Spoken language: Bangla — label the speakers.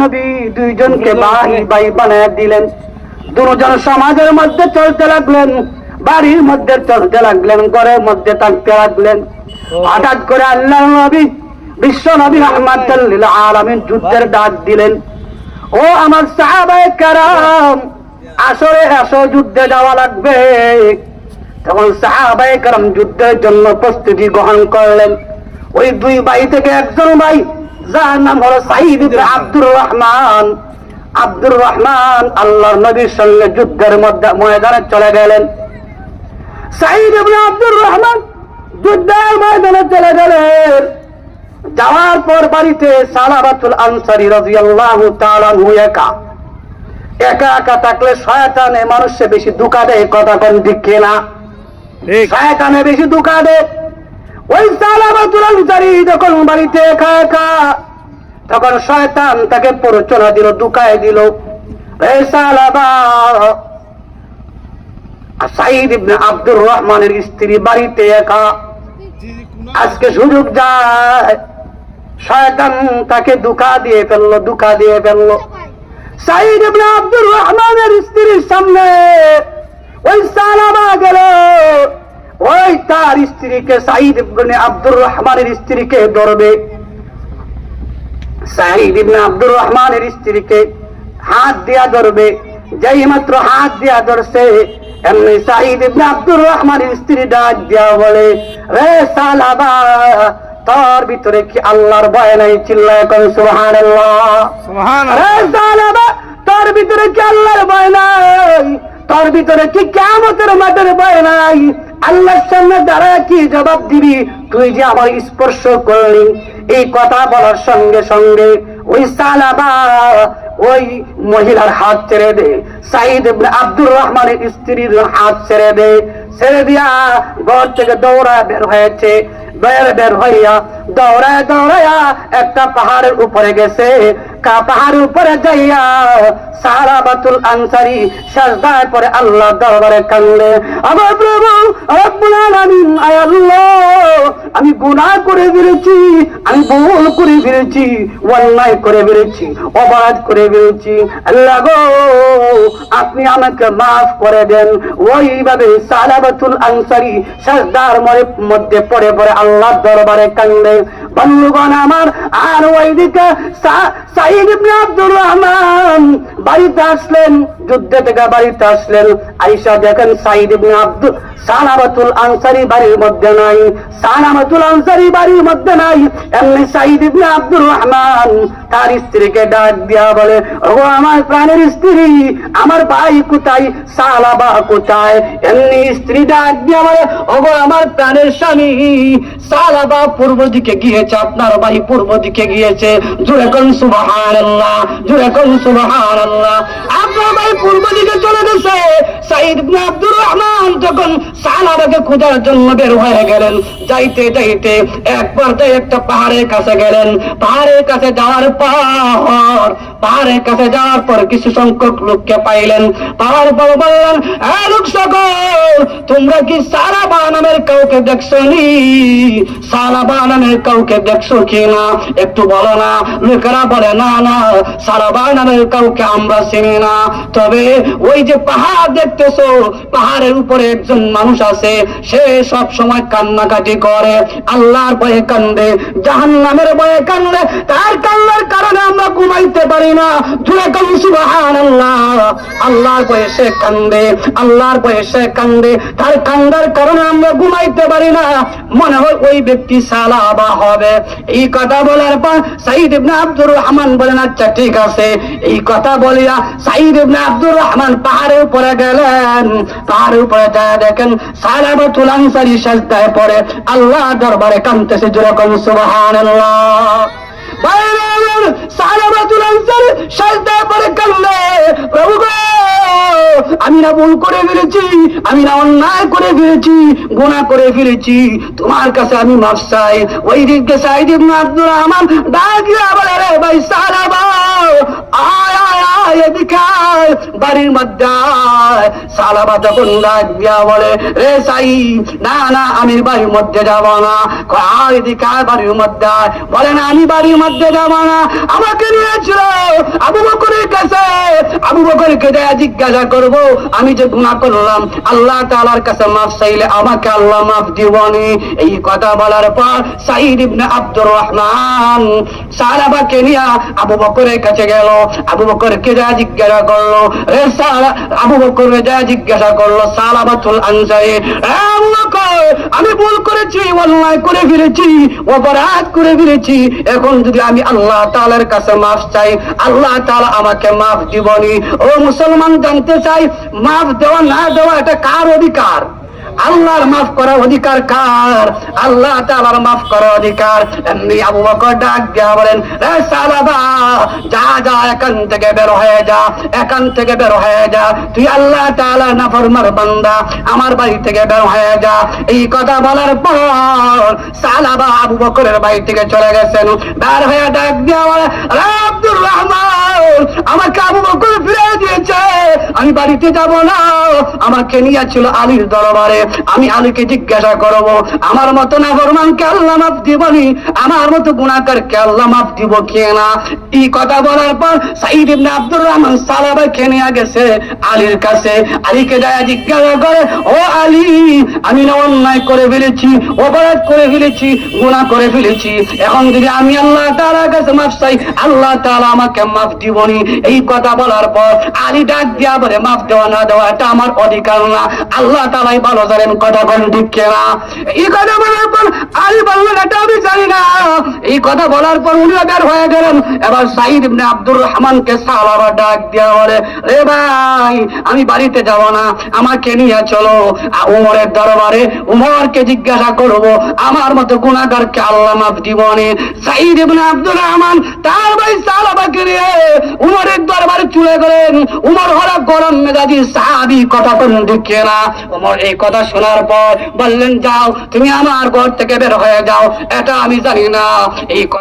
Speaker 1: নবী দুইজনকে বানায় দিলেন। দুজন সমাজের মধ্যে চলতে লাগলেন, বাড়ির মধ্যে চলতে লাগলেন, ঘরের মধ্যে থাকতে লাগলেন। হঠাৎ করে আল্লাহ নবী, বিশ্ব নবী আহমদ যুদ্ধের ডাক দিলেন। ও আমার সাহাবায়ে কারাম, আসরে আসো, যুদ্ধে যাওয়া লাগবে। তখন সাহাবায়ে কারাম যুদ্ধের জন্য প্রস্তুতি গ্রহণ করলেন। ওই দুই ভাই থেকে একজন ভাই যার নাম হলো সাইদ আব্দুর রহমান। আব্দুর রহমান আল্লাহর নবীর সঙ্গে যুদ্ধের মধ্যে ময়দানে চলে গেলেন। সাইদ আব্দুর রহমান যুদ্ধের ময়দানে চলে গেলেন। যাওয়ার পর বাড়িতে সালাবাতুল আনসারি রাদিয়াল্লাহু তাআলা আনহু একা। একা একা থাকলে শয়তানে মানুষে বেশি দুঃখা দেয় কথা কোন? ঠিক। না শয়তানে বেশি দুঃখা দেয় বাড়িতে একা একা, তখন শয়তান তাকে প্ররোচনা দিল দুকায় দিল। আব্দুর রহমানের স্ত্রী বাড়িতে একা। আজকে সুযোগ যায়, শয়তান তাকে দুকা দিয়ে ফেলল দুকা দিয়ে ফেলল। সাইদ ইবনে আব্দুর রহমানের স্ত্রীর সামনে ওই সালামা গেল ওই তার স্ত্রীকে সাইদ ইবনে আব্দুর রহমানের স্ত্রীকে ধরবে। সাইদ ইবনে আব্দুর রহমানের স্ত্রীকে হাত দিয়া ধরবে। যেই মাত্র হাত দিয়া ধরছে এমনি সাইদ ইবনে আব্দুর রহমানের স্ত্রী ডাক দিয়া বলে রে সালাবা তোর ভিতরে কি আল্লাহর ভয় নাই চিল্লায় কোন সুবহানাল্লাহ?
Speaker 2: সুবহান
Speaker 1: রে সালাবা তোর ভিতরে কি আল্লাহর ভয় নাই? তোর ভিতরে কি কেমতের মাঠের ভয় নাই? আল্লাহর সামনে দাঁড়ায় কি জবাব দিবি? তুই যে আমার স্পর্শ করলি, এই কথা বলার সঙ্গে সঙ্গে ওই সালাবা, ওই মহিলার হাত ছেড়ে দে সাইদ আব্দুর রহমানের স্ত্রীর হাত ছেড়ে দে, ছেড়ে দিয়া ঘর থেকে দৌড়া বের হয়েছে বের বের হইয়া দৌড়ায় দৌড়ায়া একটা পাহাড়ের উপরে গেছে। পাহাড়ের উপরে যাইয়া সারাবাতুল আনসারি সাজদায় পরে আল্লাহ দরবারে কান্দে আমার প্রভু আলামিন আমি গুনাহ করে ফেলেছি, আমি ভুল করে ফেলেছি, অন্যায় করে ফেলেছি, অপরাধ করে ফেলেছি। আল্লাহ গো, আপনি আমাকে মাফ করে দেন। ওইভাবে সারা সালাবাতুল আনসারি সাজদার মধ্যে পড়ে পড়ে আল্লাহ দরবারে কান্দে বন্ধুগণ আমার আর ওইদিকে সাইদ ইবনে আব্দুর রহমান বাড়িতে আসলেন যুদ্ধ থেকে বাড়িতে আসলেন। আইসা দেখেন সাইদ ইবনে আব্দুল সালাবাতুল আনসারি বাড়ির মধ্যে নাই, সালামাতুল আনসারি বাড়ির মধ্যে নাই। এমনি সাইদ ইবনে রহমান তার স্ত্রীকে ডাক দিয়া বলে ও আমার প্রাণের স্ত্রী, আমার ভাই কোথায়? সালাবা কোথায়? এমনি স্ত্রী ডাক দিয়া বলে ও আমার প্রাণের স্বামী, সালাবা পূর্ব দিকে গিয়েছে, আপনার ভাই পূর্ব দিকে গিয়েছে। জুড়ে কোন সুবাহান আল্লাহ জুড়ে কোন সুবাহান আল্লাহ পূর্ব দিকে চলে গেছে। সাইদ আব্দুর রহমান তখন খোঁজার জন্য বের হয়ে গেলেন, যাইতে যাইতে এক পর্যায়ে একটা পাহাড়ের কাছে গেলেন। পাহাড়ের কাছে যাওয়ার পর, পাহাড়ের কাছে যাওয়ার পর কিছু সংখ্যক লোককে পাইলেন। পাহাড় পর বললেন, "এ লোক সকল তোমরা কি কাউকে দেখছ কি না একটু বলো না। লোকেরা বলে, না না কাউকে আমরা চিনি না। তবে ওই যে পাহাড় দেখতেছো, পাহাড়ের উপরে একজন মানুষ আছে, সে সব সময় কান্নাকাটি করে। আল্লাহর ভয়ে কান্দে জাহান নামের ভয়ে কান্দে। তার কান্নার কারণে আমরা ঘুমাইতে পারি না। জুড়ে কম সুবাহান আল্লাহ আল্লাহর ভয়ে সে কান্দে, আল্লাহর ভয়ে সে কান্দে। তার কান্দার কারণে আমরা ঘুমাইতে পারি না। মনে হয় ওই ব্যক্তি সালাবা হবে। এই কথা বলার পর সাইদ ইবনে আব্দুর রহমান বলেন আচ্ছা ঠিক আছে। এই কথা বলিয়া সাইদ ইবনে আব্দুর রহমান পাহাড়ের উপরে গেলেন। পাহাড়ের উপরে যায় দেখেন সালাবাতুল আনসারি সাজদায় পড়ে। আল্লাহ দরবারে কামতেছে যেরকম, সুবহানাল্লাহ। বাইরে আমার সালাবাতুল আনসারি সাজদায় পড়ে কান্দে। প্রভু গো! আমি না ভুল করে ফেলেছি, আমি না অন্যায় করে ফেলেছি গোনা করে ফেলেছি। তোমার কাছে আমি মাফ চাই। ওই দিকে সাইদ ইবনে আব্দুর রহমান ডাকিয়া আবার রে ভাই এদিকে বাড়ির মধ্যে দিয়া আমি কাছে। দেয়া জিজ্ঞাসা করব, আমি যে গুনাহ করলাম, আল্লাহ তাআলার কাছে মাফ চাইলে আমাকে আল্লাহ মাফ দিবনি? এই কথা বলার পর সাইদ ইবনে আব্দুর রহমান সাহাবাকে নিয়ে আবু বকরের কাছে গেল। আবু বকরকে যা জিজ্ঞাসা করল, রে সালা আবু বকরকে যা জিজ্ঞাসা করল সালাবাতুল আনসারি। আমি ভুল করেছি, অন্যায় করে ফিরেছি, অপরাধ করে ফিরেছি। এখন যদি আমি আল্লাহ তাআলার কাছে মাফ চাই, আল্লাহ তাআলা আমাকে মাফ দিবনি। ও মুসলমান, জানতে চাই, মাফ দেওয়া না দেওয়া এটা কার অধিকার? আল্লাহর মাফ করার অধিকার কার? আল্লাহ তাআলার মাফ করার অধিকার। এমনি আবু বকর ডাক দিয়া বলেন রে সালাবা, যা যা, এখান থেকে বের হয়ে যা, এখান থেকে বের হয়ে যা। তুই আল্লাহ তাআলার নাফরমার বান্দা, আমার বাড়ি থেকে বের হয়ে যা। এই কথা বলার পর সালাবা আবু বকরের বাড়ি থেকে চলে গেছেন। বের হয়ে ডাক বলে রে আব্দুর রহমান, আমাকে আবু বকর ফিরে দিয়েছে। আমি বাড়িতে যাব না। আমাকে নিয়ে ছিল আলীর দরবারে। আমি আলীকে জিজ্ঞাসা করব, আমার মতো না ফরমানকে আল্লাহ মাফ দিবনি আমার মতো গুণাকারকে আল্লাহ মাফ দিব কে না? এই কথা বলার পর সাইদ ইবনে আব্দুর রহমান সালাবা নিয়ে গেছে আলীর কাছে। আলীকে যায় জিজ্ঞাসা করে, ও আলী, আমি না অন্যায় করে ফেলেছি, অপরাধ করে ফেলেছি গুণা করে ফেলেছি। এখন যদি আমি আল্লাহ তাআলার কাছে মাফ চাই, আল্লাহ তালা আমাকে মাফ দিবনি এই কথা বলার পর আলী ডাক দিয়া বলে, মাফ দেওয়া না দেওয়া, এটা আমার অধিকার না। আল্লাহ তালাই ভালো কথা বল ঠিক না এই কথা বলার পর আলী বললেন, এটা আমি জানি না। এই কথা বলার পর উনি বের হয়ে গেলেন। এবার সাইদ ইবনে আব্দুর রহমানকে সালাবা ডাক দিয়া বলে রে ভাই, আমি বাড়িতে যাব না, আমাকে নিয়ে চলো। উমরের দরবারে উমরকে জিজ্ঞাসা করব, আমার মতো গুণাগারকে আল্লাহ মাফ দিবনি। সাইদ ইবনে আব্দুর রহমান তার ভাই সালাবাকে নিয়ে উমরের দরবারে চুলে গেলেন। উমর হরা গরম মেজাজি, সাহাবি কথা কোন ঢুকিয়ে না। উমর এই কথা শোনার পর বললেন, যাও, তুমি আমার ঘর থেকে বের হয়ে যাও, এটা আমি জানি না। এই